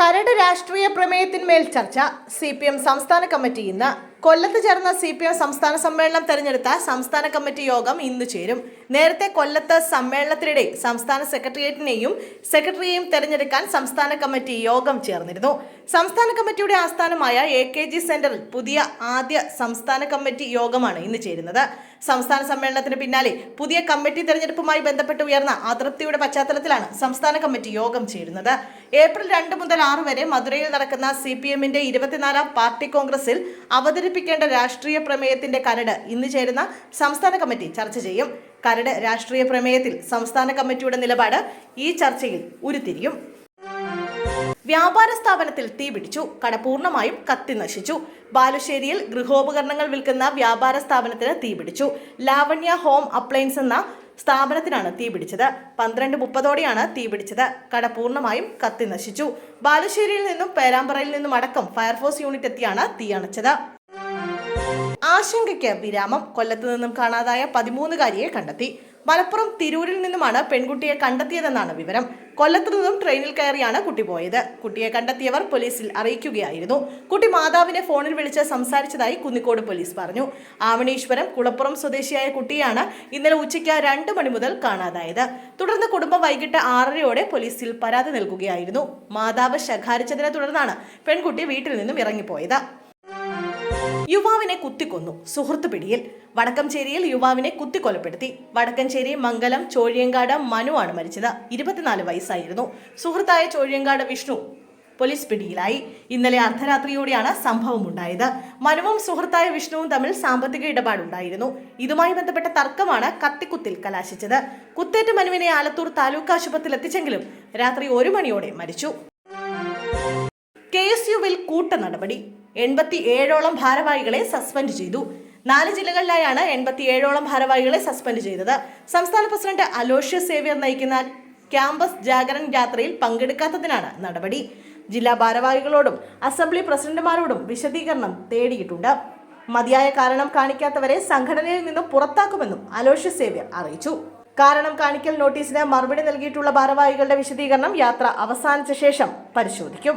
കരട് രാഷ്ട്രീയ പ്രമേയത്തിന്മേൽ ചർച്ച. സി പി എം സംസ്ഥാന കമ്മിറ്റി ഇന്ന്. കൊല്ലത്ത് ചേർന്ന സി പി എം സംസ്ഥാന സമ്മേളനം തെരഞ്ഞെടുത്ത സംസ്ഥാന കമ്മിറ്റി യോഗം ഇന്ന് ചേരും. നേരത്തെ കൊല്ലത്ത് സമ്മേളനത്തിനിടെ സംസ്ഥാന സെക്രട്ടേറിയറ്റിനെയും സെക്രട്ടറിയെയും തെരഞ്ഞെടുക്കാൻ സംസ്ഥാന കമ്മിറ്റി യോഗം ചേർന്നിരുന്നു. സംസ്ഥാന കമ്മിറ്റിയുടെ ആസ്ഥാനമായ എ കെ ജി സെന്ററിൽ പുതിയ ആദ്യ സംസ്ഥാന കമ്മിറ്റി യോഗമാണ് ഇന്ന് ചേരുന്നത്. സംസ്ഥാന സമ്മേളനത്തിന് പിന്നാലെ പുതിയ കമ്മിറ്റി തെരഞ്ഞെടുപ്പുമായി ബന്ധപ്പെട്ട് ഉയർന്ന അതൃപ്തിയുടെ പശ്ചാത്തലത്തിലാണ് സംസ്ഥാന കമ്മിറ്റി യോഗം ചേരുന്നത്. ഏപ്രിൽ രണ്ട് മുതൽ ആറ് വരെ മധുരയിൽ നടക്കുന്ന സി പി എമ്മിന്റെ ഇരുപത്തിനാലാം പാർട്ടി കോൺഗ്രസിൽ അവതരിപ്പിക്കേണ്ട രാഷ്ട്രീയ പ്രമേയത്തിന്റെ കരട് ഇന്ന് ചേരുന്ന സംസ്ഥാന കമ്മിറ്റി ചർച്ച ചെയ്യും. കരട് രാഷ്ട്രീയ പ്രമേയത്തിൽ സംസ്ഥാന കമ്മിറ്റിയുടെ നിലപാട് ഈ ചർച്ചയിൽ ഉരുത്തിരിയും. വ്യാപാര സ്ഥാപനത്തിൽ തീ പിടിച്ചു കട പൂർണമായും കത്തി നശിച്ചു. ബാലുശ്ശേരിയിൽ ഗൃഹോപകരണങ്ങൾ വിൽക്കുന്ന വ്യാപാര സ്ഥാപനത്തിന് തീപിടിച്ചു ലാവണ്യ ഹോം അപ്ലയൻസ് എന്ന സ്ഥാപനത്തിനാണ് തീ പിടിച്ചത്. പന്ത്രണ്ട് മുപ്പതോടെയാണ് തീ പിടിച്ചത്. കട പൂർണമായും കത്തി നശിച്ചു. ബാലുശ്ശേരിയിൽ നിന്നും പേരാമ്പ്രയിൽ നിന്നും അടക്കം ഫയർഫോഴ്സ് യൂണിറ്റ് എത്തിയാണ് തീ അണച്ചത്. ആശങ്കയ്ക്ക് വിരാമം. കൊല്ലത്ത് നിന്നും കാണാതായ പതിമൂന്നുകാരിയെ കണ്ടെത്തി. മലപ്പുറം തിരൂരിൽ നിന്നുമാണ് പെൺകുട്ടിയെ കണ്ടെത്തിയതെന്നാണ് വിവരം. കൊല്ലത്തു നിന്നും ട്രെയിനിൽ കയറിയാണ് കുട്ടി പോയത്. കുട്ടിയെ കണ്ടെത്തിയവർ പോലീസിൽ അറിയിക്കുകയായിരുന്നു. കുട്ടി മാതാവിനെ ഫോണിൽ വിളിച്ച് സംസാരിച്ചതായി കുന്നിക്കോട് പോലീസ് പറഞ്ഞു. ആവണീശ്വരം കുളപ്പുറം സ്വദേശിയായ കുട്ടിയാണ് ഇന്നലെ ഉച്ചയ്ക്ക് രണ്ട് മണി മുതൽ കാണാതായത്. തുടർന്ന് കുടുംബം വൈകിട്ട് ആറരയോടെ പോലീസിൽ പരാതി നൽകുകയായിരുന്നു. മാതാവ് ശകാരിച്ചതിനെ തുടർന്നാണ് പെൺകുട്ടി വീട്ടിൽ നിന്നും ഇറങ്ങിപ്പോയത്. യുവാവിനെ കുത്തിക്കൊന്നു. സുഹൃത്ത് പിടിയിൽ. വടക്കംചേരിയിൽ യുവാവിനെ കുത്തിക്കൊലപ്പെടുത്തി. വടക്കഞ്ചേരി മംഗലം ചോഴിയങ്കാട് മനു ആണ് മരിച്ചത്. ഇരുപത്തിനാല് വയസ്സായിരുന്നു. സുഹൃത്തായ ചോഴിയങ്കാട് വിഷ്ണു പോലീസ് പിടിയിലായി. ഇന്നലെ അർദ്ധരാത്രിയോടെയാണ് സംഭവം ഉണ്ടായത്. മനുവും സുഹൃത്തായ വിഷ്ണുവും തമ്മിൽ സാമ്പത്തിക ഇടപാടുണ്ടായിരുന്നു. ഇതുമായി ബന്ധപ്പെട്ട തർക്കമാണ് കത്തിക്കുത്തിൽ കലാശിച്ചത്. കുത്തേറ്റ മനുവിനെ ആലത്തൂർ താലൂക്ക് ആശുപത്രിയിൽ എത്തിച്ചെങ്കിലും രാത്രി ഒരു മണിയോടെ മരിച്ചു. കെ എസ് യുവിൽ കൂട്ട നടപടി എൺപത്തി ഏഴോളം ഭാരവാഹികളെ സസ്പെൻഡ് ചെയ്തു. നാല് ജില്ലകളിലായാണ് എൺപത്തി ഏഴോളം ഭാരവാഹികളെ സസ്പെൻഡ് ചെയ്തത്. സംസ്ഥാന പ്രസിഡന്റ് അലോഷ്യ സേവ്യർ നയിക്കുന്ന ക്യാമ്പസ് ജാഗരൺ യാത്രയിൽ പങ്കെടുക്കാത്തതിനാണ് നടപടി. ജില്ലാ ഭാരവാഹികളോടും അസംബ്ലി പ്രസിഡന്റുമാരോടും വിശദീകരണം തേടിയിട്ടുണ്ട്. മതിയായ കാരണം കാണിക്കാത്തവരെ സംഘടനയിൽ നിന്നും പുറത്താക്കുമെന്നും അലോഷ്യ സേവ്യർ അറിയിച്ചു. കാരണം കാണിക്കൽ നോട്ടീസിന് മറുപടി നൽകിയിട്ടുള്ള ഭാരവാഹികളുടെ വിശദീകരണം യാത്ര അവസാനിച്ച ശേഷം പരിശോധിക്കും.